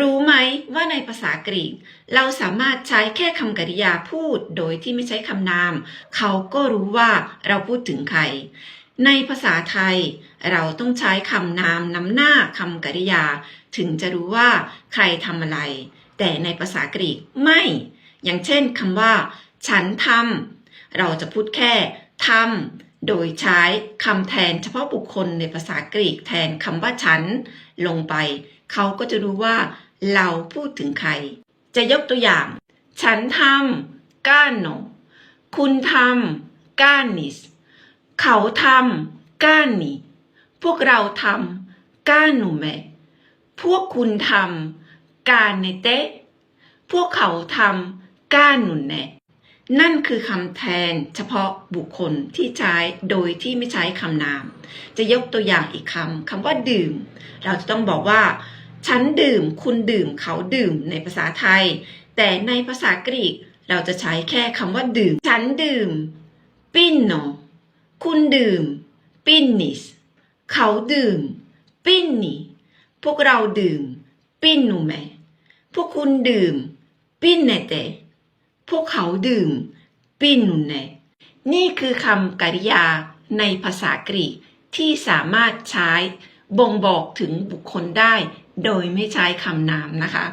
รู้ไหมว่าในภาษากรีก เราสามารถใช้แค่คำกริยาพูดโดยที่ไม่ใช้คำนาม เขาก็รู้ว่าเราพูดถึงใคร ในภาษาไทย เราต้องใช้คำนามนำหน้าคำกริยา ถึงจะรู้ว่าใครทำอะไร แต่ในภาษากรีกไม่ อย่างเช่นคำว่า ฉันทำเราจะพูดแค่ทำ โดยใช้คำแทนเฉพาะบุคคลในภาษากรีกแทนคำว่าฉัน ลงไป เขาก็จะรู้ว่า เราพูดถึงใคร จะยกตัวอย่าง ฉันทำก้านโนคุณทำก้านนิส เขาทำก้านนีพวกเราทำก้านหนูแม่พวกคุณทำการเนเตพวกเขาทำก้านหนุนแน่ นั่นคือคำแทนเฉพาะบุคคลที่ใช้โดยที่ไม่ใช้คำนาม จะยกตัวอย่างอีกคำคำว่าดื่ม เราจะต้องบอกว่า ฉันดื่ม คุณดื่ม เขาดื่มในภาษาไทย แต่ในภาษากรีกเราจะใช้แค่คำว่าดื่ม ฉันดื่ม ปินโน คุณดื่ม ปินนิส เขาดื่ม ปินนีพวกเราดื่ม ปินนูแมพวกคุณดื่ม ปินเนเต พวกเขาดื่ม ปินนูเนนี่คือคำกริยาในภาษากรีกที่สามารถใช้บ่งบอกถึงบุคคลได้ โดยไม่ใช้คำนามนะคะ